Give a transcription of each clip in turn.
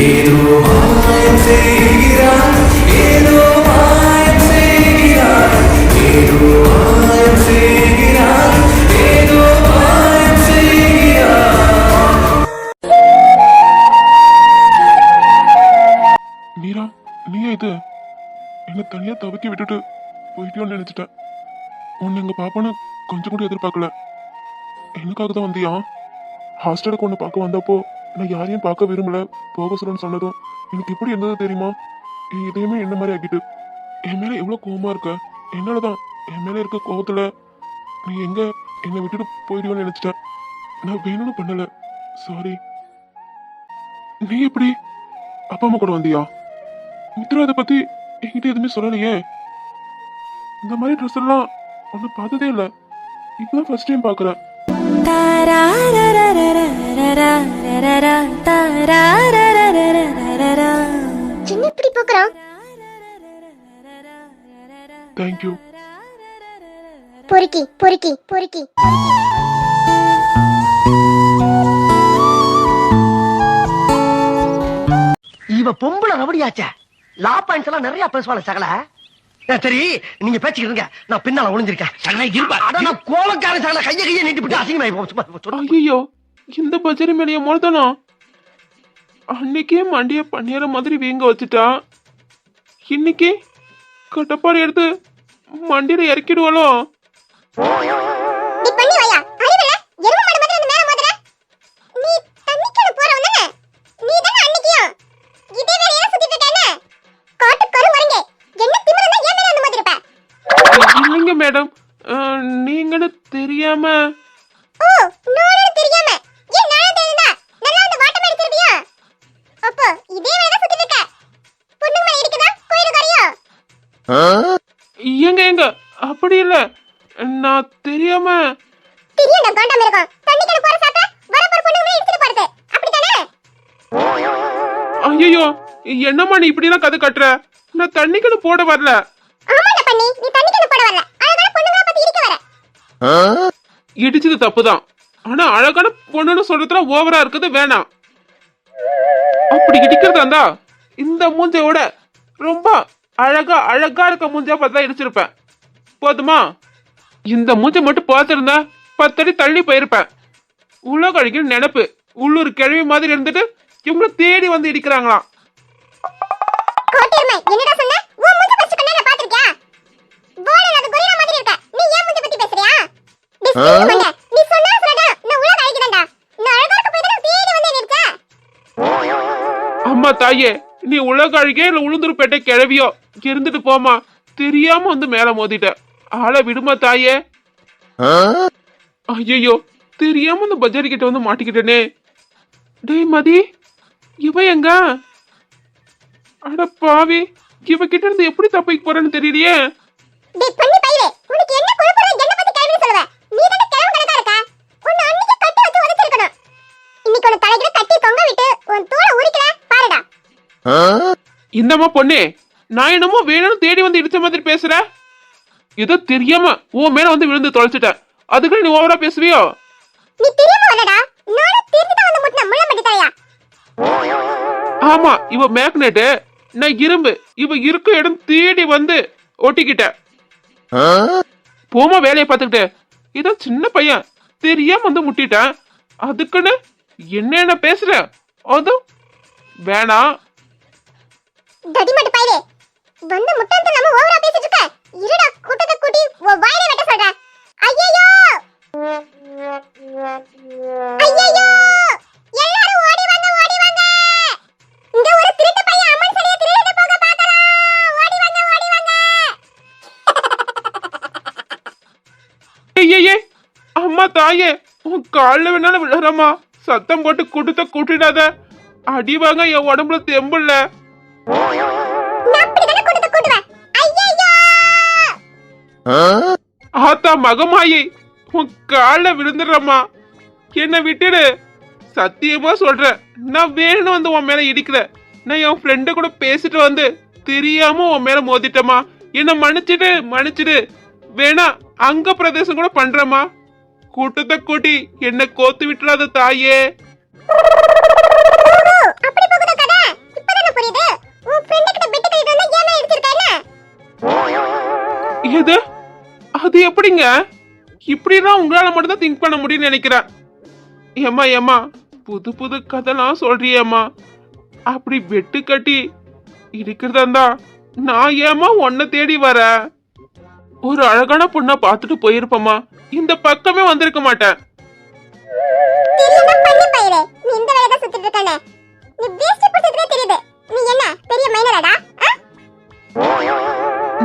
ஏதோ மாயம் ஏதோ மாயம் ஏதோ மாயம் ஏதோ மாயம் மீரா நீயா இது? என்ன தனியா தவிக்க விட்டுட்டு போயிட்டியோன்னு நினைச்சிட்டேன். உன்னை எங்க பாப்பான்னு கொஞ்சம் கூட எதிர்பார்க்கல. எனக்காக தான் வந்தியா? ஹாஸ்டலுக்கு ஒன்று பார்க்க வந்தப்போ நான் யாரையும் பார்க்க விரும்பல. போக சொல்லணும்னு சொன்னதும் எனக்கு எப்படி இருந்தது தெரியுமா? இதையுமே என்ன மாதிரி ஆக்கிட்டு? என் மேல எவ்வளோ கோவமா இருக்க? என்னாலதான்? என் மேலே இருக்க கோவத்துல நீ எங்க? என்னை விட்டுட்டு போயிடுவோன்னு நினச்சிட்டேன். நான் வேணும்னு பண்ணல. சாரி நீ எப்படி? அப்பா அம்மா கூட வந்தியா? மித்ரா அதை பத்தி என்கிட்ட எதுவுமே சொல்லலையே. இந்த மாதிரி ட்ரெஸ் எல்லாம் ஒன்னும் பார்த்ததே இல்லை. இப்பதான் ஃபர்ஸ்ட் டைம் பார்க்குறேன். என்ன இப்படி போக்குறான் தேங்க்யூ பொறுக்கி பொறுக்கி பொறுக்கி இவ பொம்பளை ரபடியாச்சே லா பாயிண்ட்ஸ் எல்லாம் நிறைய பேசுவாள சகல சரி நீங்க பேசிக்கிட்டு இருங்க. நான் பின்னால ஒளிஞ்சிருக்கேன். அட, நான் கோவக்கார சகல கைய கைய நீட்டி விட்டு அசிங்கமாயி போச்சு. ஐயோ இந்த பஜாரி மேலேயே மொழ்தானா அன்னைக்கே மண்டிய பண்ணிற மாதிரி வீங்க வச்சுட்டா. இன்னைக்கு கட்டப்பாடு எடுத்து மண்டியில இறக்கிடுவாளோ? மேடம் நீங்கன்னு தெரியாம ஓ நானே தெரியாம. ஏன் நானே தெரியுதா? நல்லா அந்த வாட்டம் அடிச்சிருவியா அப்போ இதே வேலையா சுத்திட்டு இருக்க. பொண்ணு மேல இருக்குதா கோயிலுக்காரியோ எங்க எங்க அப்படி இல்ல. நான் தெரியாம தெரியும் நான் காண்டாம இருக்கும். தண்ணிக்கட போற மேல போறது. அப்படிதானே ஐயோ என்னம்மா நீ இப்படி எல்லாம் கதை கட்டுற? நான் தண்ணிக்குள்ள போட வரல. இடிச்சது தப்புதான். ஆனா அழகான பொண்ணுன்னு சொல்றதுல ஓவரா இருக்குது வேணாம். அப்படி இடிக்கிறதா இருந்தா இந்த மூஞ்சையோட ரொம்ப அழகா அழகா இருக்க மூஞ்சா பார்த்தா இடிச்சிருப்பேன். போதுமா? இந்த மூஞ்சை மட்டும் பார்த்துருந்தா பத்தடி தள்ளி போயிருப்பேன். உலக அழகிற நினப்பு உள்ளூர் கிழவி மாதிரி இருந்துட்டு இவங்கள தேடி வந்து இடிக்கிறாங்களாம். நீ சொன்னா சொல்லடா நான் உலக அழகிதான்டா நான் அழகா இருக்க போய் தான் தேடி வந்து நிறுத்த அம்மா தாயே நீ உலக அழகே இல்ல உளுந்தூர்பேட்டை கிழவியோ? இருந்துட்டு போமா தெரியாம வந்து மேல மோதிட்ட. ஆளை விடுமா தாயே? ஐயோ தெரியாம இந்த பஜாரி கிட்ட வந்து மாட்டிக்கிட்டேனே. டேய் மதி இவ எங்க? அட பாவி இவ கிட்ட இருந்து எப்படி தப்பிக்க போறேன்னு தெரியலையே. டேய் பண்ணி பையலே உனக்கு என்ன தொங்க விட்டு உன் தோலை உரிக்கல பாருடா. இந்தம்மா பொண்ணே நான் என்னமோ வேணும்னு தேடி வந்து இடிச்ச மாதிரி பேசுற? ஏதோ தெரியாம உன் மேல வந்து விழுந்து தொலைச்சிட்டேன் அதுக்கு நீ ஓவரா பேசுவியோ? நீ தெரியாம வரடா நானும் திருப்பி தான் வந்து முட்டின முள்ளம்பட்டி தலையா? ஆமா இவ மேக்னெட்டு நான் இரும்பு. இவ இருக்க இடம் தேடி வந்து ஒட்டிக்கிட்ட. போமா வேலையை பார்த்துக்கிட்டு. இதோ சின்ன பையன். தெரியாம வந்து முட்டிட்டேன். அதுக்குன்னு என்னென்ன பேசுற? அதுவும் வேணாம் தடிமட்டு பையலே வந்து முட்டாள்தனம் இல்லாம ஓவரா பேசிட்டு இருக்க. இருடா கூட்டத்தை கூட்டி உன் வாயில வெட்ட சொல்றேன். ஐயையோ! ஐயையோ! எல்லாரும் ஓடி வாங்க ஓடி வாங்க. இங்க ஒரு திருட்டு பையன் அம்மன் சிலையை திருடிட்டு போக பார்க்கலாம் ஓடி வாங்க ஓடி வாங்க. ஐயே அம்மா தாயே உன் காலில் வேணாலும் விழுறமா சத்தம் போட்டு குடுத்த கூட்டிடாத. அடி வாங்க என் உடம்புல தெம்புல நான் அப்படிதானே கூட்டத்தை கூட்டுவேன் ஐயையோ! ஆத்தா மகமாயி உன் காலில் விழுந்துடுறம்மா. என்னை விட்டுடு. சத்தியமா சொல்றேன் நான் வேணும் வந்து உன் மேல இடிக்கல நான் என் ஃப்ரெண்டு கூட பேசிட்டு வந்து தெரியாம உன் மேல மோதிட்டமா என்ன மன்னிச்சிடு மன்னிச்சிடு. வேணா அங்க பிரதேசம் கூட பண்றேம்மா. கூட்டத்தை கூட்டி என்ன கோத்து விட்டுறாத தாயே. எது? அது எப்படிங்க? இப்படிலாம் உங்களால மட்டும் திங்க் பண்ண முடியும்னு நினைக்கிறேன். ஏமா ஏமா புது புது கதைலாம் சொல்றியேம்மா. அப்படி வெட்டு கட்டி இருக்கிறதா நான் ஏமா உன்னை தேடி வரேன்? ஒரு அழகான பொண்ணை பார்த்துட்டு போயிருப்பேம்மா. இந்த பக்கமே வந்திருக்க மாட்டேன்.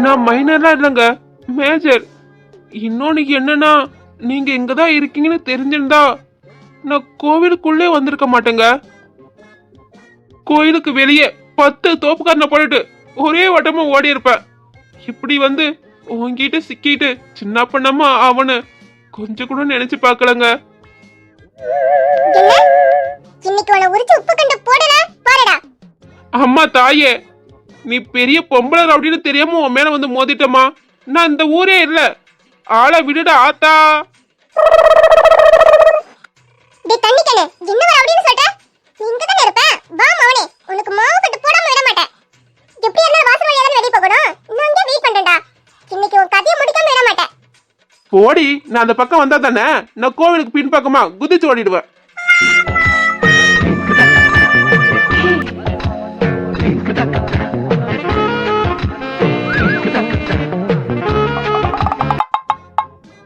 நான் மைனர்லாம் இல்லைங்க மேஜர் இன்னொன்னு என்னன்னா நீங்க இங்க தான் இருக்கீங்கன்னு தெரிஞ்சிருந்தா நான் கோவிலுக்குள்ளே வந்திருக்க மாட்டேங்க. கோயிலுக்கு வெளியே பத்து தோப்புக்காரனை போட்டுட்டு ஒரே வட்டமா ஓடி இருப்பேன் இப்படி வந்து உன்கிட்ட சிக்கிட்டு சின்ன பண்ணம்மா அவனு கொஞ்சம் கூட நினைச்சு பார்க்கலங்க. என்ன இன்னைக்கு உன்னை உரிச்சு உப்பு கண்டு போடுறா. பாருடா அம்மா தாயே நீ பெரிய பொம்பளை அப்படின்னு தெரியாம உன் மேல வந்து மோதிட்டமா நான் இந்த ஊரே இல்ல. ஆளை விடுடா ஆத்தா. டேய் தண்ணி என்ன ஓடி நான் அந்த பக்கம் வந்தா தானே? நான் கோவிலுக்கு பின்பக்கமா குதிச்சு ஓடிடுவேன்.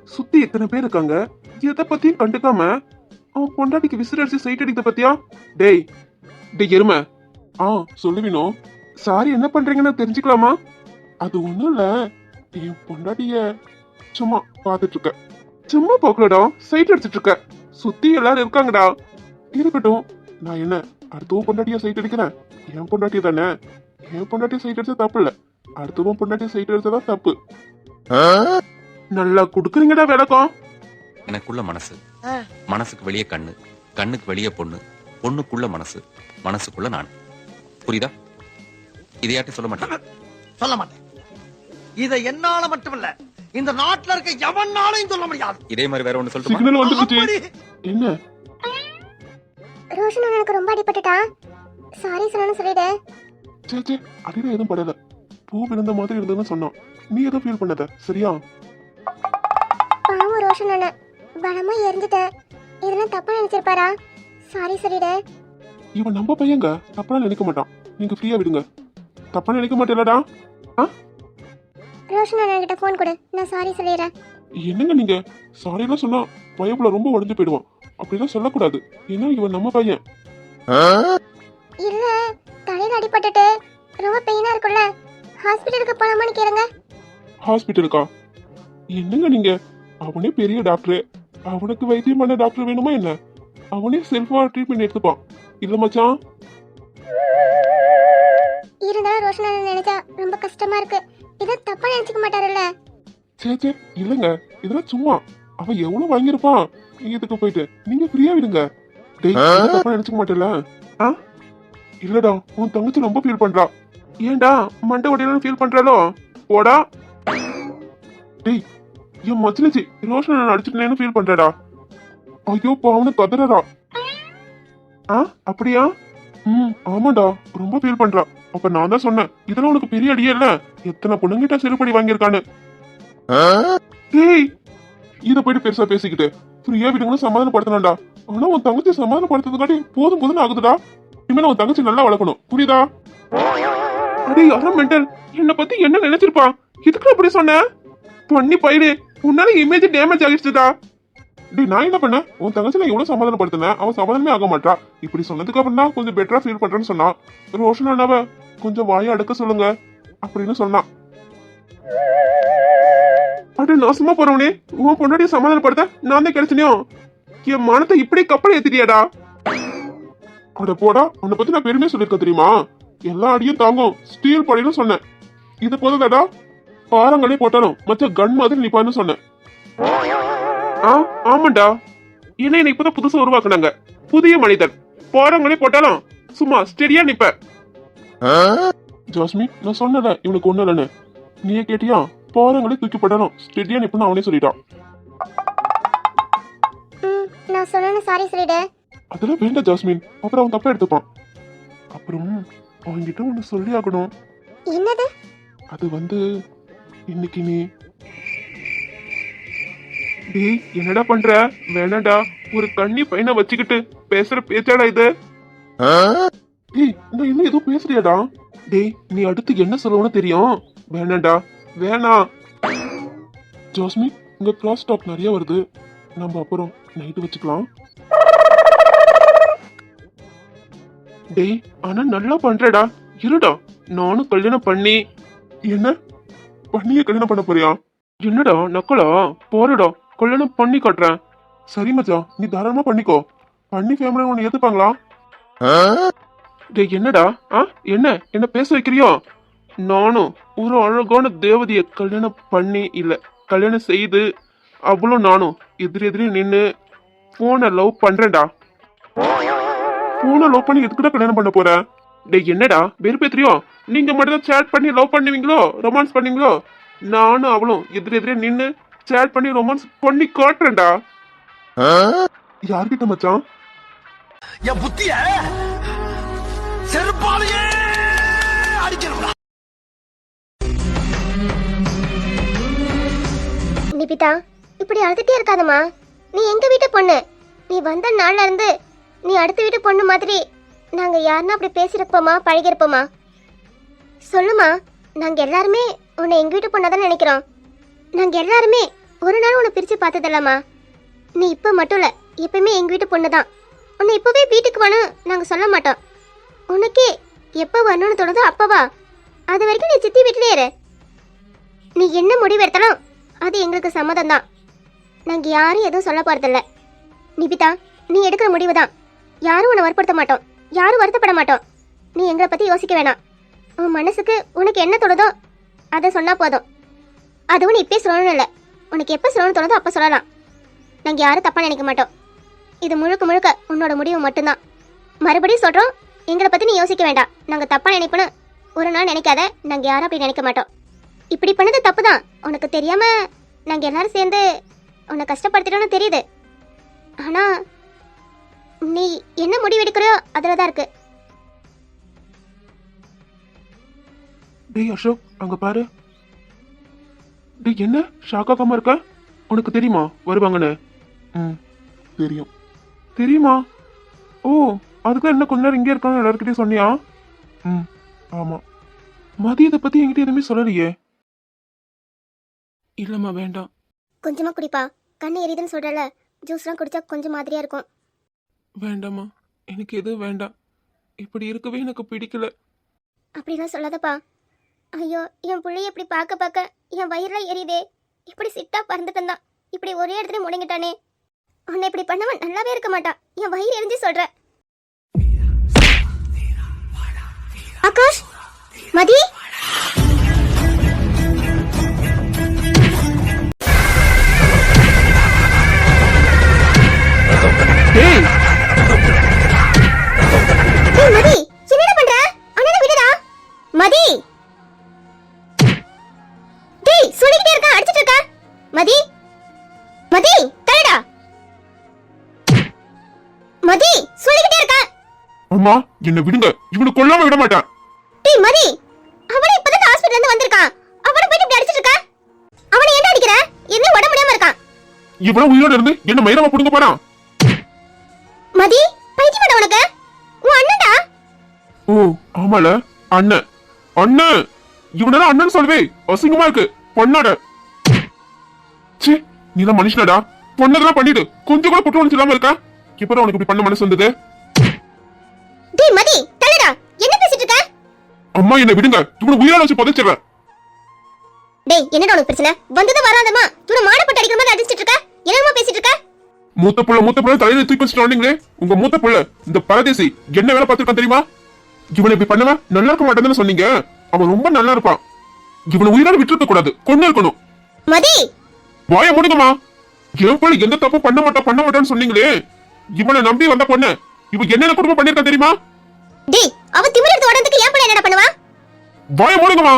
சுத்தி எத்தனை பேர் இருக்காங்க? எதை பத்தியும் கண்டுக்காம? அவன் பொண்டாட்டிக்கு விசிறடிச்சு அடிச்சு சைட் அடிக்கிறத பத்தியா? டேய் டேய் எருமை. ஆ சொல்லுவினோ சாரி என்ன பண்றீங்கன்னு தெரிஞ்சுக்கலாமா? அது ஒண்ணும் இல்ல. என் பொண்டாட்டிய சும்மா பார்த்துட்டு இருக்க சும்மா போக்கலடா சைட் அடிச்சிட்டு இருக்க சுத்தி எல்லாரும் இருக்காங்கடா. இருக்கட்டும் நான் என்ன அடுத்தவன் பொண்டாட்டியா சைட் அடிக்கிறேன்? என் பொண்டாட்டி தானே? என் பொண்டாட்டி சைட் அடிச்சா தப்பு இல்ல. அடுத்தவன் பொண்டாட்டி சைட் அடிச்சதா தப்பு. நல்லா குடுக்குறீங்கடா விளக்கம். எனக்குள்ள மனசு. மனசுக்கு வெளியே கண்ணு. கண்ணுக்கு வெளியே பொண்ணு. பொண்ணுக்குள்ள மனசு. மனசுக்குள்ள நான். புரியுதா? இதையாட்டி சொல்ல மாட்டேன். சொல்ல மாட்டேன். இத என்னால மட்டுமல்ல. இந்த நாட்டுல இருக்க எவனாலையும் சொல்ல முடியாது. இதே மாதிரி வேற ஒண்ணு சொல்லட்டுமா? சிக்னல் வந்துருச்சு. என்ன? ரோஷன் எனக்கு ரொம்ப அடிபட்டுட்டா. சாரி சொல்லணும்னு சொல்லிடு சே சே அடியில எதுவும் படல. பூ விழுந்த மாதிரி இருந்ததுன்னு சொன்னான். நீ எதுவும் ஃபீல் பண்ணாத சரியா? பாவம் ரோஷன் அண்ணன் பலமா எரிஞ்சிட்டேன் இதெல்லாம் தப்பா நினைச்சிருப்பாரா? சாரி சொல்லிடு இவன் நம்ம பையங்க. தப்பா நினைக்க மாட்டான். நீங்க ஃப்ரீயா விடுங்க. தப்பா நினைக்க மாட்டேலடா ரோஷன் அண்ணன் கிட்ட ஃபோன் கொடு. நான் சாரி சொல்லிடுறேன். என்னங்க நீங்க? சாரி எல்லாம் சொன்னா பயப்புல ரொம்ப உடஞ்சு போயிடுவான். அப்படிலாம் சொல்லக்கூடாது. ஏன்னா இவன் நம்ம பையன். இல்ல தலையில அடிபட்டுட்டு ரொம்ப பெயினா இருக்குல்ல ஹாஸ்பிட்டலுக்கு போலாமான்னு கேளுங்க. ஹாஸ்பிட்டலுக்கா என்னங்க நீங்க? அவனே பெரிய டாக்டர் அவனுக்கு வைத்தியம் பண்ண டாக்டர் வேணுமா என்ன? அவனே செல்ஃபா ட்ரீட்மெண்ட் எடுத்துப்பான். இல்ல மச்சான்? இருந்தாலும் ரோஷன் நினைச்சா ரொம்ப கஷ்டமா இருக்கு. இதை தப்பா நினைச்சுக்க மாட்டாருல்ல? சே சே இல்லங்க. இதெல்லாம் சும்மா. அவன் எவ்வளவு வாங்கியிருப்பான்? இதுக்கு போயிட்டு. நீங்க ஃப்ரீயா விடுங்க. டேய் தப்பா நினைச்சுக்க மாட்டேல ஆ? இல்லடா உன் தங்கச்சி ரொம்ப ஃபீல் பண்றா. ஏன்டா மண்டை ஒடையலாம் ஃபீல் பண்றாளோ? போடா. டேய் என் மச்சிலச்சி ரோஷன் நான் அடிச்சிட்டேன்னு ஃபீல் பண்றடா. ஐயோ பாவனு கதறடா ஆ? அப்படியா? ம் ஆமாடா ரொம்ப ஃபீல் பண்றா. அப்ப நான் தான் சொன்னேன் இதெல்லாம் உனக்கு பெரிய அடியே இல்ல? எத்தனை பொண்ணுங்கிட்ட செருப்படி வாங்கியிருக்கான்னு. டேய் இத போயிட்டு பெருசா பேசிக்கிட்டு. ஃப்ரீயா விடுங்கன்னு சமாதானப்படுத்தணும்டா. ஆனா உன் தங்கச்சி சமாதானப்படுத்துறதுக்காட்டி போதும் போதும்னு ஆகுதுடா. இனிமேல் உன் தங்கச்சி நல்லா வளர்க்கணும். புரியுதா? அடே யாரும் மென்டல் என்னை பத்தி என்ன நினைச்சிருப்பா? இதுக்கு அப்படி சொன்ன? பண்ணி பயிரு உன்னால இமேஜ் டேமேஜ் ஆகிடுச்சுடா. டேய் நான் என்ன பண்ணேன்? உன் தங்கச்சி நான் எவ்வளவு சமாதானப்படுத்தினேன். அவன் சமாதானமே ஆக மாட்டா. இப்படி சொன்னதுக்கு அப்புறம் தான் கொஞ்சம் பெட்டரா ஃபீல் பண்றேன்னு சொன்னான். ரோஷன் அண்ணாவ கொஞ்சம் வாயை அடக்க சொல்லுங்க அப்படின்னு சொன்னான். அட நாசமா போறவனே உன் பொண்டாட்டிய சமாதானப்படுத்த நான் தான் கிடைச்சனியோ? என் மனத்தை இப்படி கப்பல் ஏத்திட்டியாடா? அட போடா உன்னை பத்தி நான் பெருமையா சொல்லிருக்க தெரியுமா? எல்லா அடியும் தாங்கும் ஸ்டீல் படையிலும் சொன்னேன். இது போதாடா பாரங்களே போட்டாலும் மச்ச கன் மாதிரி நிப்பான்னு சொன்னேன். ஆ ஆமாண்டா. என்ன இப்பதான் புதுசா உருவாக்குனாங்க. புதிய மனிதன். பாறங்களே போட்டாலும் சும்மா ஸ்டெடியா நிப்ப ஜாஸ்மி நான் சொன்னல இவனுக்கு ஒண்ணு இல்லைன்னு. நீயே கேட்டியா? பாறங்களே தூக்கி போட்டாலும் ஸ்டெடியா நிப்புன்னு அவனே சொல்லிட்டான் நான் சொல்லணும்னு சாரி சொல்லிடு. அதெல்லாம் வேண்டாம் ஜாஸ்மின். அப்புறம் அவன் தப்பா எடுத்துப்பான். அப்புறம் அவன்கிட்ட ஒண்ணு சொல்லி ஆகணும் என்னது? அது வந்து இன்னைக்கு நீ டேய் என்னடா பண்ற? வேணாடா ஒரு கண்ணி பையனை வச்சுக்கிட்டு பேசுற பேச்சாடா இது? டேய் நான் இன்னும் ஏதோ பேசுறியாடா? டேய் நீ அடுத்து என்ன சொல்லணும்னு தெரியும்? வேணாண்டா வேணாம் ஜாஸ்மி இங்க கிளாஸ் ஸ்டாப் நிறைய வருது. நம்ம அப்புறம் நைட்டு வச்சுக்கலாம். டேய் ஆனா நல்லா பண்றடா. இருடா. நானும் கல்யாணம் பண்ணி. என்ன? பண்ணிய கல்யாணம் பண்ண போறியா? என்னடா நக்கலா? போறடா. கல்யாணம் பண்ணி காட்டுறேன். சரி மச்சா நீ தாராளமா பண்ணிக்கோ. பண்ணி ஃபேமிலி உன்னை ஏத்துப்பாங்களா? டேய் என்னடா? ஆ? என்ன? என்ன பேச வைக்கிறியோ? நானும் ஒரு அழகான தேவதைய கல்யாணம் பண்ணி இல்ல கல்யாணம் செய்து அவளும் நானும் எதிரி எதிரி நின்னு போனை லவ் பண்றேன்டா. போனை லவ் பண்ணி எதுக்குடா கல்யாணம் பண்ண போற? டேய் என்னடா? வெறுப்பேத்திரியோ நீங்க மட்டும் தான் சேட் பண்ணி லவ் பண்ணுவீங்களோ? ரொமான்ஸ் பண்ணுவீங்களோ? நானும் அவளும் எதிரி எதிரே நின்னு சேட் பண்ணி ரொமான்ஸ் பண்ணி காட்டுறேன்டா. யார்கிட்ட மச்சான்? என் புத்திய! நிபிதா இப்படி அழுதுட்டே இருக்காதம்மா. நீ எங்க வீட்டு பொண்ணு? நீ வந்த நாள்ல இருந்து நீ அடுத்த வீட்டு பொண்ணு மாதிரி நாங்க யாருன்னா அப்படி பேசியிருப்போமா பழகிருப்போமா சொல்லுமா நாங்க எல்லாருமே உன்னை எங்க வீட்டு பொண்ணா தான் நினைக்கிறோம். நாங்க எல்லாருமே ஒரு நாள் உன்னை பிரிச்சு பார்த்ததில்லம்மா. நீ இப்ப மட்டும் இல்ல எப்பயுமே எங்க வீட்டு பொண்ணு தான். உன்னை இப்பவே வீட்டுக்கு வேணும் நாங்க சொல்ல மாட்டோம். உனக்கே எப்போ வரணும்னு தோணுதோ அப்பவா. அது வரைக்கும் நீ சித்தி வீட்டிலே இரு. நீ என்ன முடிவு எடுத்தாலும் அது எங்களுக்கு சம்மதம் தான் நாங்க யாரும் எதுவும் சொல்ல போறதில்ல. நிபிதா நீ எடுக்கிற முடிவு தான் யாரும் உன்னை வற்படுத்த மாட்டோம். யாரும் வருத்தப்பட மாட்டோம். நீ எங்களை பத்தி யோசிக்க வேணாம். உன் மனசுக்கு உனக்கு என்ன தோணுதோ அதை சொன்னா போதும். அதுவும் நீ இப்பயே சொல்லணும் இல்லை. உனக்கு எப்போ சொல்லணும் தோணுதோ அப்போ சொல்லலாம். நாங்கள் யாரும் தப்பாக நினைக்க மாட்டோம். இது முழுக்க முழுக்க உன்னோட முடிவு மட்டும்தான். மறுபடியும் சொல்கிறோம் எங்களை பற்றி நீ யோசிக்க வேண்டாம். நாங்கள் தப்பாக நினைப்போன்னு ஒரு நாள் நினைக்காத நாங்கள் யாரும் அப்படி நினைக்க மாட்டோம். இப்படி பண்ணது தப்பு தான் உனக்கு தெரியாம நாங்க எல்லாரும் சேர்ந்து உன்னை கஷ்டப்படுத்திட்டோம்னு தெரியுது. ஆனா நீ என்ன முடிவு எடுக்கிறியோ அதுல தான் இருக்கு. டேய் அசோக் அங்க பாரு. டேய் என்ன? ஷாக்காக்காம இருக்க? உனக்கு தெரியுமா? வருவாங்கன்னு. ம் தெரியும். தெரியுமா? ஓ அதுக்கு என்ன கொஞ்ச நேரம் இங்கே இருக்கான்னு எல்லாருக்கிட்டையும் சொன்னியா? ம். ஆமா. மதியத்தை பத்தி என்கிட்ட எதுவுமே சொல்லலையே. இல்லம்மா வேண்டாம். கொஞ்சமா குடிப்பா. கண்ணு எரியுதுன்னு சொல்றல. ஜூஸ்லாம் குடிச்சா கொஞ்சம் மாதிரியா இருக்கும். வேண்டாம்மா. எனக்கு எதுவும் வேண்டாம். இப்படி இருக்கவே எனக்கு பிடிக்கல. அப்படிலாம் சொல்லாதப்பா. ஐயோ என் பிள்ளைய இப்படி பார்க்க பார்க்க என் வயிறுல எரியுதே. இப்படி சிட்டா பறந்துட்டு இருந்தான் இப்படி ஒரே இடத்துல முடங்கிட்டானே. உன்னை இப்படி பண்ணவன் நல்லாவே இருக்க மாட்டான். என் வயிறு எரிஞ்சு சொல்ற. ஆகாஷ் மதி. அம்மா என்ன விடுங்க. இவனை கொல்லாம விட மாட்டேன். டேய் மதி. அவனே இப்பதான் ஹாஸ்பிடல்ல இருந்து வந்திருக்கான். அவனை போயிட்டு இப்படி அடிச்சிட்டு இருக்க? அவனை என்ன அடிக்கிற? என்ன உடம்பு முடியாம இருக்கான்? இவ்வளவு உயிரோட இருந்து என்ன மயிரமா புடுங்க போறான்? மதி பைத்தியமாடா உனக்கு? உன் அண்ணன்டா? ஓ ஆமால. அண்ணன். அண்ணன். இவனெல்லாம் அண்ணன் சொல்லவே. அசிங்கமா இருக்கு. பொண்ணாட. ச்சே நீ தான் மனுஷனடா. பொண்ணதெல்லாம் பண்ணிட்டு கொஞ்சம் கூட குற்றம் உணர்ச்சி இல்லாம இருக்கா? இப்பதான் உனக்கு இப்படி பண்ண மனசு வந்தது. டேய் மதி தரடா என்ன பேசிட்டு இருக்க அம்மா என்ன விடுங்க. இவனை உயிரோட வச்சு புதைச்சிடுறேன். டேய் என்னடா உனக்கு பிரச்சனை? வந்தது வராதமா இவனை மாடப்பட்டு அடிக்கிற மாதிரி அடிச்சிட்டு இருக்க என்னமா பேசிட்டு இருக்க மூத்த புள்ள மூத்த புள்ள தலையில தூக்கி வச்சுட்டு வந்தீங்களே. உங்க மூத்த புள்ள இந்த பரதேசி என்ன வேலை பார்த்திருக்கான் தெரியுமா? இவனை இப்படி பண்ணவன் நல்லா இருக்க மாட்டேன்னு சொன்னீங்க. அவன் ரொம்ப நல்லா இருப்பான். இவனை உயிரோட விட்டுருக்க கூடாது. கொண்டு இருக்கணும். மதி! வாய முடிங்கம்மா. என் பிள்ளை எந்த தப்பும் பண்ண மாட்டா பண்ண மாட்டான்னு சொன்னீங்களே. இவனை நம்பி வந்த பொண்ணு இவ என்னென்ன குடும்பம் பண்ணிருக்கா தெரியுமா? டேய் அவ திமிர் எடுத்து உடனதுக்கு ஏன் பண்ண என்னடா பண்ணுவா? வாய மூடுங்கம்மா.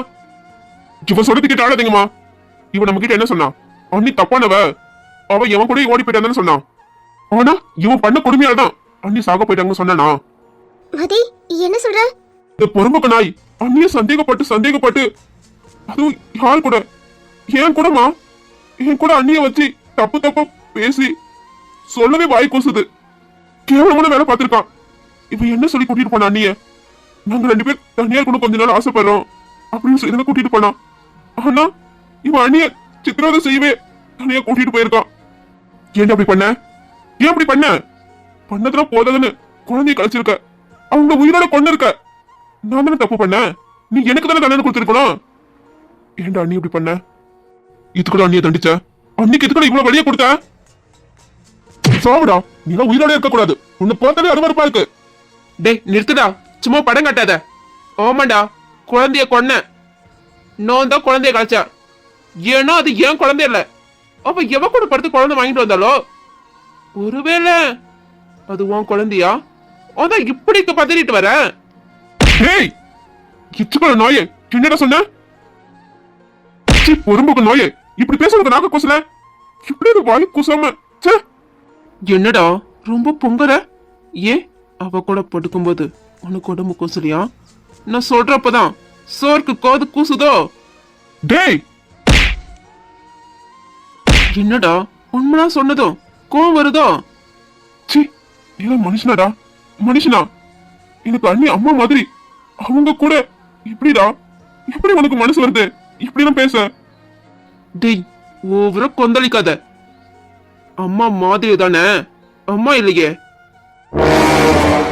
இவன் சொல்லி கிட்ட ஆடாதீங்கம்மா இவன் நம்ம கிட்ட என்ன சொன்னான் அண்ணி தப்பானவ. அவ எவன் கூட ஓடி போயிட்டான்னு சொன்னான் ஆனா இவன் பண்ண கொடுமையால தான் அண்ணி சாக போயிட்டாங்கன்னு சொன்னானா? மதி என்ன சொல்ற? இந்த பொறுமுக நாய். அண்ணிய சந்தேகப்பட்டு சந்தேகப்பட்டு. அதுவும் யார் கூட? ஏன் கூடமா என் கூட அண்ணிய வச்சு தப்பு தப்பா பேசி சொல்லவே வாய் கூசுது. கேவலமான வேலை பார்த்திருக்கான். இவன் என்ன சொல்லி கூட்டிட்டு போனா அண்ணிய? நாங்க ரெண்டு பேர் தனியா இருக்கணும் கொஞ்ச நாள் ஆசைப்படுறோம். அப்படின்னு சொல்லி தான் கூட்டிட்டு போனான் ஆனா இவன் அண்ணிய சித்திரவதை செய்யவே தனியா கூட்டிட்டு போயிருக்கான். ஏன் அப்படி பண்ண? ஏன் அப்படி பண்ண? பண்ணதுல போதாதுன்னு குழந்தைய கழிச்சிருக்க அவங்க உயிரோட கொண்டு இருக்க நான் தானே தப்பு பண்ண நீ எனக்கு தானே தண்டனை கொடுத்துருக்கணும்? ஏன்டா அண்ணி இப்படி பண்ண? இதுக்கூட அண்ணியை தண்டிச்ச? அன்னைக்கு இதுக்கூட இவ்வளவு வழியை கொடுத்த? சாவுடா. நீ எல்லாம் உயிரோட இருக்க கூடாது உன்னை பார்த்தாலே அருவருப்பா இருக்கு. டேய் நிறுத்துடா. சும்மா படம் காட்டாத. ஆமாண்டா. குழந்தைய கொன்ன. நான் தான் குழந்தைய கலைச்சேன் ஏன்னா அது ஏன் குழந்தை இல்ல. அவ எவ கூட படுத்து குழந்தை வாங்கிட்டு வந்தாலோ? ஒருவேளை அது உன் குழந்தையா? அதான் இப்படி பதறிட்டு வர? ஏய் இச்சுக்கல நாயே. என்னடா சொன்ன? சீ, பொறும்புக்கு நாயே. இப்படி பேசுறது நாக்க கூசல? இப்படி வாய் கூசாம? ச்சே. என்னடா? ரொம்ப பொங்கற? ஏன் அவ கூட படுக்கும்போது உனக்கு உடம்பு கூசலியா? நான் சொல்றப்பதான் சோர்க்கு கோது கூசுதோ? டேய்! என்னடா? உண்மையா சொன்னதும் கோவம் வருதோ? சி நீ மனுஷனாடா? மனுஷனா? எனக்கு அண்ணி அம்மா மாதிரி. அவங்க கூட இப்படிடா? எப்படி உனக்கு மனசு வருது? இப்படிலாம் பேச? டேய் ஓவரா கொந்தளிக்காத. அம்மா மாதிரி தானே? அம்மா இல்லையே?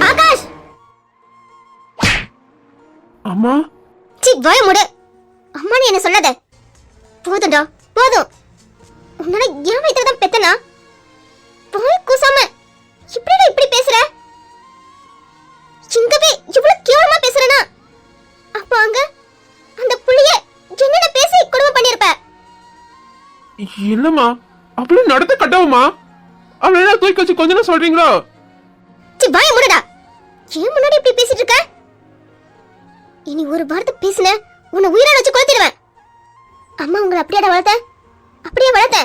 ஆகாஷ்! அம்மா? சி வாய மூடு. அம்மா நீ என்ன சொல்லாத போதும்டா போதும். உன்னால ஏன் வயித்துல தான் பெத்தனா? வாய் கூசாம இப்படிடா இப்படி பேசுற? இங்கவே இவ்வளவு கேவலமா பேசுறனா? அப்ப அங்க அந்த புள்ளிய என்னென்ன பேசி கொடுமை பண்ணிருப்ப? இல்லம்மா. அப்படியே நடத்த கட்டவுமா? அவளை என்ன தூக்கி வச்சு கொஞ்ச நேரம் சொல்றீங்களோ? சி வாய முடடா. ஏன் முன்னாடி இப்படி பேசிட்டு இருக்க? இனி ஒரு வார்த்தை பேசுன உன்னை உயிரோட வச்சு கொளுத்திடுவேன். அம்மா உங்களை அப்படியாடா வளர்த்த அப்படியே வளர்த்த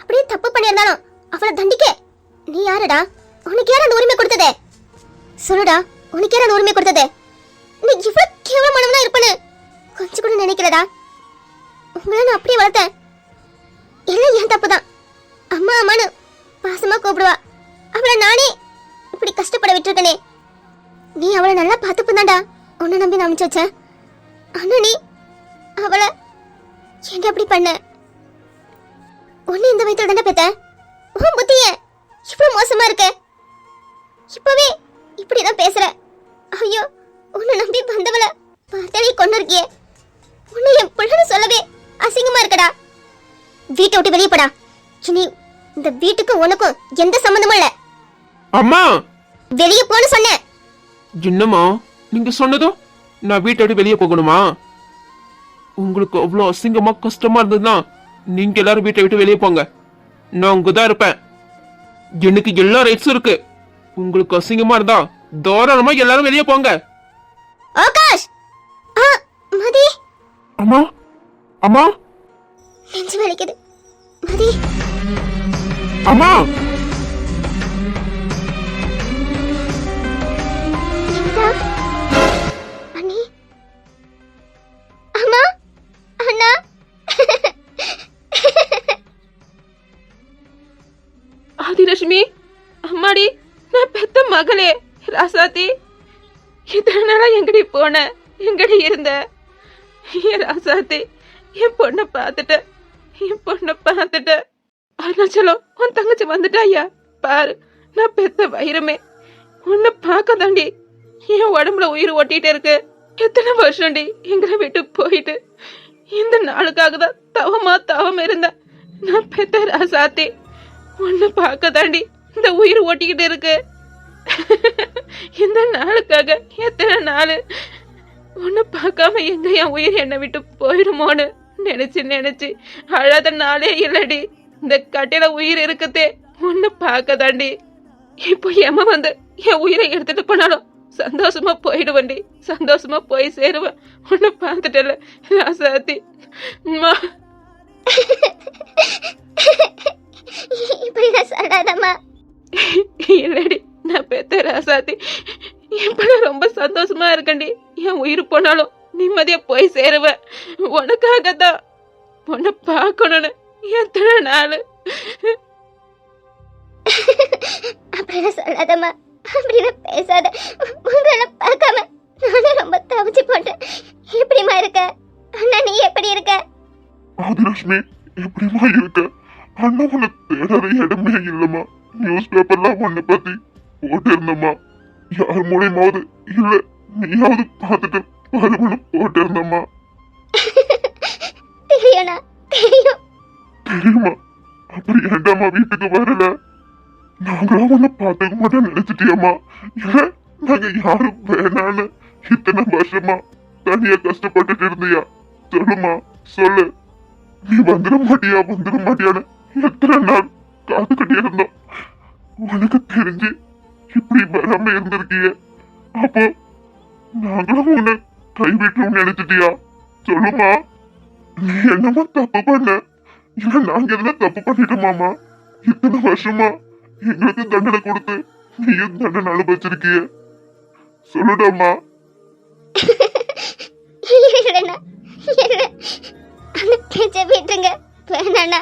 அப்படியே தப்பு பண்ணியிருந்தாலும் அவளை தண்டிக்க. நீ யாருடா? உனக்கு யார் அந்த உரிமை கொடுத்ததே? சொல்லுடா உனக்கு யார் அந்த உரிமை கொடுத்ததே? நீ இவ்வளவு கேவலமானவனா இருப்பனு கொஞ்சம் கூட நினைக்கிறடா. உங்களை நான் அப்படியே வளர்த்தேன். எல்லாம் என் தப்பு தான் அம்மா அம்மான்னு பாசமா கூப்பிடுவா. அவளை நானே இப்படி கஷ்டப்பட விட்டுருக்கனே. நீ அவளை நல்லா பார்த்துப்பதாண்டா உன்னை நம்பி நான் அனுப்பிச்சு வச்சேன். ஆனா நீ அவளை ஏன்டா அப்படி பண்ண? உன்னை இந்த வயத்துல தானே பெத்த உன் புத்திய இவ்வளோ மோசமா இருக்க. இப்பவே இப்படிதான் பேசுற. ஐயோ உன்னை நம்பி வந்தவளை பார்த்தாலே கொண்டு இருக்கியே உன்னை என் பிள்ளைன்னு சொல்லவே அசிங்கமா இருக்கடா. வீட்டை விட்டு வெளியே போடா. இனி இந்த வீட்டுக்கும் உனக்கும் எந்த சம்மந்தமும் இல்ல. அம்மா! வெளியே போன்னு சொன்னேன். என்னம்மா? நீங்க சொன்னதும் நான் வீட்டை விட்டு வெளியே போகணுமா? உங்களுக்கு அவ்வளோ அசிங்கமா கஷ்டமா இருந்ததுன்னா நீங்க எல்லாரும் வீட்டை விட்டு வெளியே போங்க. நான் உங்க தான் இருப்பேன். எனக்கு எல்லா ரைட்ஸும் இருக்கு. உங்களுக்கு அசிங்கமா இருந்தா தாராளமா எல்லாரும் வெளியே போங்க. ஆகாஷ்! ஆ மதி! அம்மா! அம்மா! நெஞ்சு வலிக்குது. மதி. அம்மா! நிமிதா அண்ணி. அம்மா. அண்ணா. ஆதிலட்சுமி அம்மாடி நான் பெத்த மகளே ராசாத்தி. இத்தனை நாளா எங்கடி போன எங்கடி இருந்த? என் ராசாத்தி என் பொண்ணை பார்த்துட்ட என் பொண்ணை பார்த்துட்ட. அருணாச்சலம் உன் தங்கச்சி வந்துட்டாயா பாரு நான் பெத்த வைரமே. உன்னை பார்க்க தாண்டி என் உடம்புல உயிர் ஓட்டிட்டு இருக்கு. எத்தனை வருஷம்டி எங்களை விட்டு போயிட்டு. இந்த நாளுக்காக தான் தவமா தவம் இருந்த. நான் பெத்த ராசாத்தி. உன்னை பார்க்க தாண்டி இந்த உயிர் ஓட்டிக்கிட்டு இருக்கு. இந்த நாளுக்காக எத்தனை நாள் உன்னை பார்க்காம எங்க என் உயிர் என்னை விட்டு போயிடுமோன்னு. நினைச்சு நினைச்சு. அழாத நாளே இல்லடி. இந்த கட்டில உயிர் இருக்குதே. உன்னை பார்க்க தாண்டி இப்போ எம வந்து என் உயிரை எடுத்துட்டு போனாலும் சந்தோஷமா போயிடுவேன்டி சந்தோஷமா போய் சேருவேன். உன்னை பார்த்துட்டல ராசாத்தி. இப்படி நான் சொல்லாதம்மா. இல்லடி நான் பெத்த ராசாத்தி. இப்ப நான் ரொம்ப சந்தோஷமா இருக்கேன்டி. என் உயிர் போனாலும் நிம்மதியா போய் சேருவேன் உனக்காக தான் உன்னை பார்க்கணும்னு எத்தனை நாள். அப்படிலாம் சொல்லாதம்மா. அப்படிலாம் பேசாத. உங்களை பார்க்காம நானும் ரொம்ப தவிச்சு போட்டேன். எப்படிம்மா இருக்க? அண்ணா நீ எப்படி இருக்க? ஆதிலட்சுமி எப்படிமா இருக்க? அண்ணா உன்னை தேடாத இடமே இல்லம்மா. நியூஸ் பேப்பர்லாம் உன்னை பத்தி போட்டு இருந்தம்மா யார் மூலியமாவது இல்ல நீயாவது பார்த்துட்டு வருவனு போட்டு இருந்தம்மா தெரியும்ண்ணா தெரியும். தெரியுமா? அப்படி ஏண்டாம்மா வீட்டுக்கு வரல? நாங்களா உன்னை பார்த்துக்க மாட்டோம் நினைச்சிட்டியம்மா. இல்ல நாங்க யாரும் வேணான்னு. இத்தனை வருஷமா தனியா கஷ்டப்பட்டுட்டு இருந்தியா? சொல்லுமா சொல்லு. நீ வந்துட மாட்டியா வந்துட மாட்டியான்னு எத்தனை நாள் காத்துக்கிட்டே இருந்தோம். உனக்கு தெரிஞ்சு இப்படி வராம இருந்திருக்கிய. அப்போ நாங்களும் உன்னை கைவிட்டோம் நினைச்சிட்டியா சொல்லுமா. நீ என்னமா தப்பு பண்ண. இல்ல நாங்க எதுனா தப்பு பண்ணிட்டோமாமா இத்தனை வருஷமா எங்களுக்கு தண்டனை கொடுத்து நீயும் தண்டனை அனுபவிச்சிருக்கிய? சொல்லுடாமா அந்த பேச்ச விட்டுருங்க. வேணாண்ணா.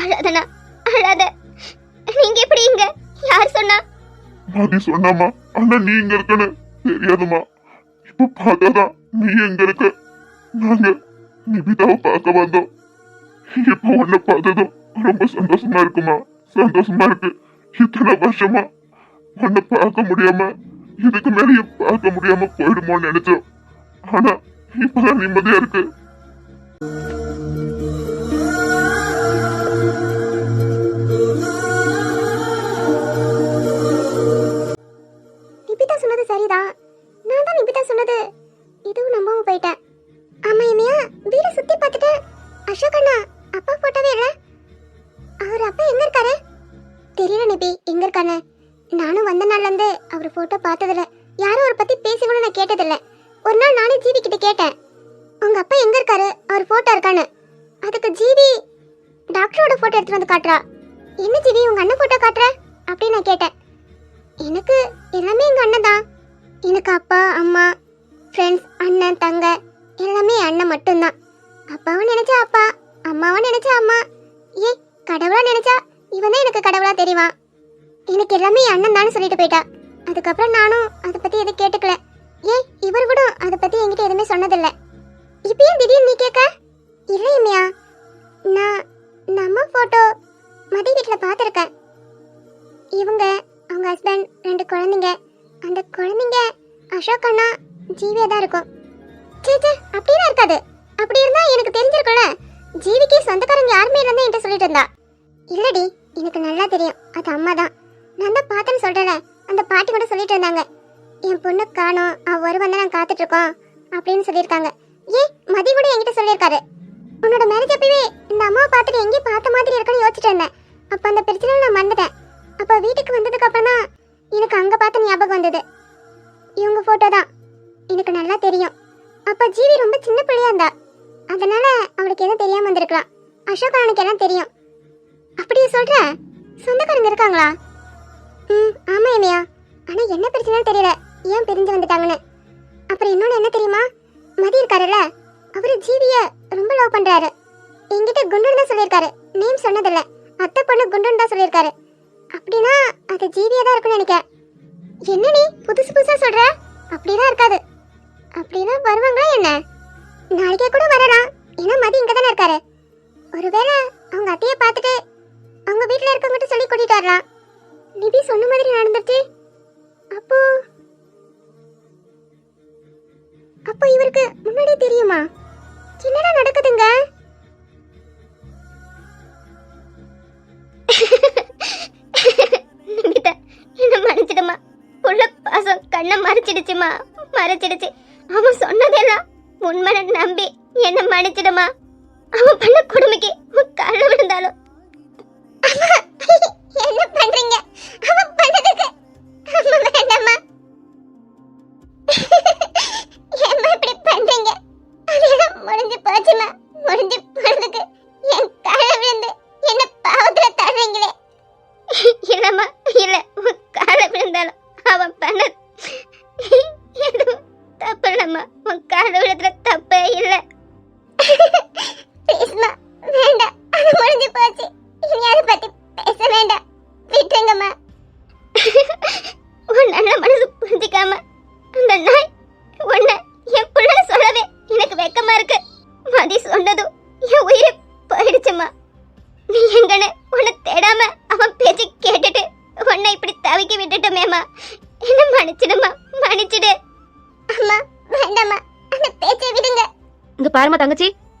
அழாதண்ணா. அழாத. நீங்க எப்படி இங்க? யார் சொன்னா? மதி சொன்னாமா? ஆனா நீ இங்க இருக்கன்னு தெரியாதுமா. இப்ப பார்த்தாதான் நீ எங்க இருக்க நாங்க நிபிதாவை பார்க்க வந்தோம். இப்ப உன்னை பார்த்ததும் ரொம்ப சந்தோஷமா இருக்குமா? சந்தோஷமா இருக்கு. இத்தனை வருஷமா உன்னை பார்க்க முடியாம இதுக்கு மேலேயும் பார்க்க முடியாம போயிடுமோன்னு நினைச்சோம். ஆனா இப்பதான் நிம்மதியா இருக்கு. சரிதான். நான் தான் நிபிதா சொன்னது. இதுவும் நம்பாம போயிட்டேன். ஆமா இமையா வீடு சுத்தி பார்த்துட்டேன் அசோக் அண்ணா அப்பா போட்டோவே இல்ல. அவர் அப்பா எங்க இருக்காரு? தெரியல நிபி எங்க இருக்கானு நானும் வந்த நாள்ல இருந்து அவர் போட்டோ பார்த்ததில்ல. யாரும் அவரை பத்தி பேசி கூட நான் கேட்டதில்ல. ஒரு நாள் நானே ஜீவி கிட்ட கேட்டேன். உங்க அப்பா எங்க இருக்காரு? அவர் போட்டோ இருக்கான்னு. அதுக்கு ஜீவி டாக்டரோட போட்டோ எடுத்துட்டு வந்து காட்டுறா. என்ன ஜீவி உங்க அண்ணன் போட்டோ காட்டுற? அப்படின்னு நான் கேட்டேன். எனக்கு எல்லாமே எங்க அண்ணன் தான். எனக்கு அப்பா அம்மா ஃப்ரெண்ட்ஸ் அண்ணன் தங்க எல்லாமே என் அண்ணன் மட்டும்தான். அப்பாவை நினைச்சா அப்பா அம்மாவை நினைச்சா அம்மா. ஏ கடவுளா நினைச்சா இவன் தான் எனக்கு கடவுளா தெரியுமா? எனக்கு எல்லாமே அண்ணன் தான் சொல்லிட்டு போயிட்டா. அதுக்கப்புறம் நானும் அதை பத்தி எதுவும் கேட்டுக்கல. ஏய் இவர் கூட அதை பத்தி என்கிட்ட எதுவுமே சொன்னதில்ல. இப்போ ஏன் திடீர்னு நீ கேட்க? இல்லை நான் நம்ம போட்டோ மதி வீட்டில் பார்த்துருக்கேன். இவங்க அவங்க ஹஸ்பண்ட் ரெண்டு குழந்தைங்க அந்த குழந்தைங்க அசோக் அண்ணா ஜீவியா தான் இருக்கும். சேச்சே அப்படிலாம் இருக்காது. அப்படி இருந்தா எனக்கு தெரிஞ்சிருக்கும்ல. ஜீவிக்கு சொந்தக்காரங்க யாருமே இருந்தா என்கிட்ட சொல்லிட்டு இருந்தா. இல்லடி எனக்கு நல்லா தெரியும். அது அம்மா தான். நான் தான் பார்த்தேன்னு சொல்றேன் அந்த பாட்டி கூட சொல்லிட்டு இருந்தாங்க. என் பொண்ணு காணும். அவ வருவா தான் நான் காத்துட்டு இருக்கோம் அப்படின்னு சொல்லியிருக்காங்க. ஏ மதி கூட என்கிட்ட சொல்லியிருக்காரு. உன்னோட மேரேஜ் அப்பவே இந்த அம்மாவை பார்த்துட்டு எங்கேயும் பார்த்த மாதிரி இருக்குன்னு யோசிச்சுட்டு இருந்தேன். அப்போ அந்த பிரச்சனை நான் மறந்துட்டேன். அப்போ வீட்டுக்கு வந்ததுக்கு அப்புறம் தான் எனக்கு அங்க பார்த்த ஞாபகம் வந்தது. இவங்க போட்டோ தான். எனக்கு நல்லா தெரியும். அப்ப ஜீவி ரொம்ப சின்ன பிள்ளையா இருந்தா. அதனால அவளுக்கு எதுவும் தெரியாம வந்திருக்கலாம். அசோக் அண்ணனுக்கு எல்லாம் தெரியும். அப்படியே சொல்ற? சொந்தக்காரங்க இருக்காங்களா? ம் ஆமா இமையா ஆனா என்ன பிரச்சனைன்னு தெரியல. ஏன் பிரிஞ்சு வந்துட்டாங்கன்னு. அப்புறம் இன்னொன்னு என்ன தெரியுமா? மதி இருக்காருல்ல? அவரு ஜீவிய ரொம்ப லவ் பண்றாரு. என்கிட்ட குண்டுன்னு தான் சொல்லியிருக்காரு. நேம் சொன்னதில்ல. அத்தை பொண்ணு குண்டுன்னு தான் சொல்லியிருக்காரு. அப்படின்னா அது ஜீவியா தான் இருக்கும்னு நினைக்கிறேன். என்ன நீ புதுசு புதுசா சொல்ற? அப்படிலாம் இருக்காது. அப்படின்னா வருவாங்களா என்ன? நாளைக்கே கூட வரலாம். ஏன்னா மதி இங்க தானே இருக்காரு. ஒருவேளை அவங்க அத்தைய பார்த்துட்டு அவங்க வீட்ல இருக்கவங்ககிட்ட சொல்லி கூட்டிட்டு வரலாம். நிதி சொன்ன மாதிரி நடந்துருச்சு. அப்போ அப்போ இவருக்கு முன்னாடியே தெரியுமா? என்னடா நடக்குதுங்க? பாசம் கண்ணை மறைச்சிடுச்சுமா? மறைச்சிடுச்சு. அவன் சொன்னதெல்லாம் உண்மையை நம்பி என்ன மன்னிச்சிடுமா? அவன் பண்ண கொடுமைக்கு உன் கால விழுந்தாலும். என்ன பண்றீங்க? அவன் பண்ணதுக்கு அம்மா வேண்டாமா? இப்படி பண்றீங்க? முடிஞ்சு போச்சுமா? முடிஞ்சு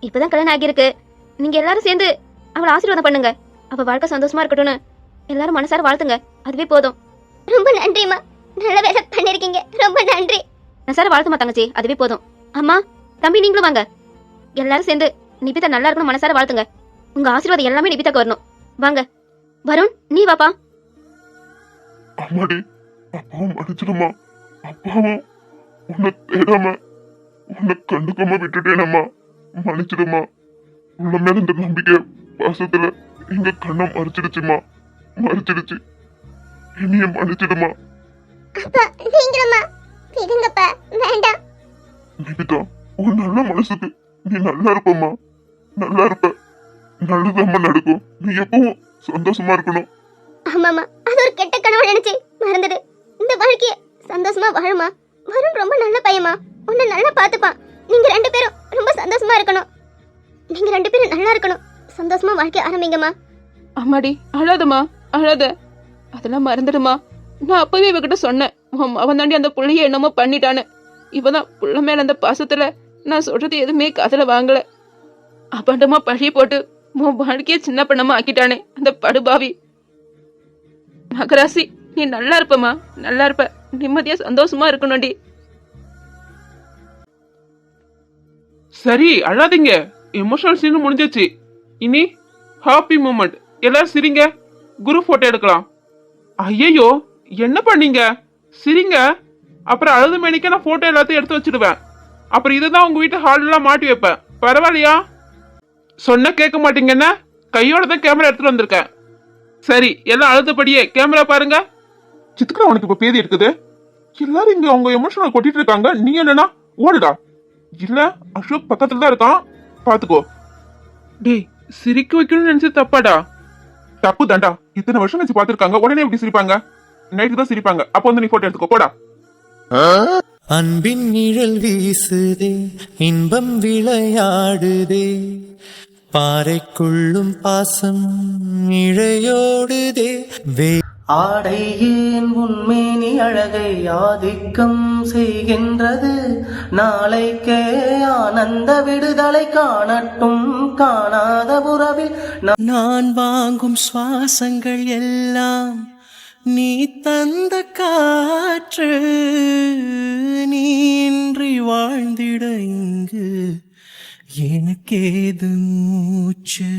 இப்பதான் கல்யாணம் ஆகியிருக்கு. நீங்க எல்லாரும் சேர்ந்து அவளை ஆசீர்வாதம் பண்ணுங்க. அவ வாழ்க்கை சந்தோஷமா இருக்கட்டும்னு எல்லாரும் மனசார வாழ்த்துங்க. அதுவே போதும். ரொம்ப நன்றிம்மா. நல்ல வேலை பண்ணிருக்கீங்க ரொம்ப நன்றி. மனசார வாழ்த்துமா தங்கச்சி? அதுவே போதும். அம்மா தம்பி நீங்களும் வாங்க. எல்லாரும் சேர்ந்து நிபிதா நல்லா இருக்கணும் மனசார வாழ்த்துங்க. உங்க ஆசீர்வாதம் எல்லாமே நிபிதாக்கு வரணும். வாங்க. வருண் நீ வாப்பா. அம்மாடி அப்பாவும் மன்னிச்சிடுமா அப்பாவும் உன்னை தேடாம உன்னை கண்டுக்காம விட்டுட்டேனம்மா. மன்னிச்சிடுமா உள்ள மேல இந்த நம்பிக்கை பாசத்துல எங்க கண்ணை மறைச்சிடுச்சுமா மறைச்சிடுச்சு இனிய மன்னிச்சிடுமா நிகிதா உன் நல்ல மனசுக்கு நீ நல்லா இருப்பம்மா. நல்லா இருப்ப. நல்லதாம்மா நடக்கும். நீ எப்பவும் சந்தோஷமா இருக்கணும். ஆமாம்மா அது ஒரு கெட்ட கனவு நினைச்சு மறந்துடு. இந்த வாழ்க்கைய சந்தோஷமா வாழுமா வருண் ரொம்ப நல்ல பையமா உன்னை நல்லா பார்த்துப்பான். நீங்க ரெண்டு பேரும் ரொம்ப சந்தோஷமா இருக்கணும். நீங்க ரெண்டு பேரும் நல்லா இருக்கணும். சந்தோஷமா வாழ்க்கை ஆரம்பிங்கம்மா. அம்மாடி அழாதம்மா அழாத. அதெல்லாம் மறந்துடுமா நான் அப்பவே இவகிட்ட சொன்னேன். அவன் தாண்டி அந்த புள்ளைய என்னமோ பண்ணிட்டானு இவதான் புள்ள மேல அந்த பாசத்துல நான் சொல்றது எதுவுமே காதல வாங்கல. அபண்டமா பழி போட்டு உன் வாழ்க்கைய சின்ன பண்ணமா ஆக்கிட்டானே அந்த படுபாவி. மகராசி நீ நல்லா இருப்பமா நல்லா இருப்ப. நிம்மதியா சந்தோஷமா இருக்கணும்டி. சரி அழாதீங்க. எமோஷனல் சீன் முடிஞ்சிச்சு இனி ஹாப்பி மூமெண்ட் எல்லாரும் சிரிங்க. குரூப் போட்டோ எடுக்கலாம். ஐயையோ என்ன பண்ணீங்க? சிரிங்க. அப்புறம் அழுது மேனிக்க நான் போட்டோ எல்லாத்தையும் எடுத்து வச்சிடுவேன். அப்புறம் இதுதான் உங்க வீட்டு ஹாலெல்லாம் மாட்டி வைப்பேன். பரவாயில்லையா? சொன்ன கேட்க மாட்டீங்கன்னா கையோட தான் கேமரா எடுத்துட்டு வந்திருக்கேன். சரி எல்லாம் அழுதபடியே கேமரா பாருங்க. சித்துக்கா உனக்கு இப்ப பேதி இருக்குது எல்லாரும் இங்க அவங்க எமோஷனல் கொட்டிட்டு இருக்காங்க. நீ என்னன்னா ஓடுடா. இல்ல அசோக் பக்கத்துல தான் இருக்கான். பாத்துக்கோ. டேய் சிரிக்க வைக்கணும்னு நினைச்சு தப்பாடா? தப்பு தாண்டா இத்தனை வருஷம் கழிச்சு பாத்துருக்காங்க உடனே எப்படி சிரிப்பாங்க? நைட்டு தான் சிரிப்பாங்க. அப்போ வந்து நீ போட்டோ எடுத்துக்கோ போடா. அன்பின் நிழல் வீசுதே இன்பம் விளையாடுதே. பாறைக்குள்ளும் பாசம் இழையோடுதே. வே ஆடை ஏன் உன்மேனி அழகை ஆதிக்கம் செய்கின்றது? நாளைக்கே ஆனந்த விடுதலை காணட்டும் காணாத உறவில் நான் வாங்கும் சுவாசங்கள் எல்லாம் நீ தந்த காற்று நீன்றி வாழ்ந்திட இங்கு எனக்கேது மூச்சு.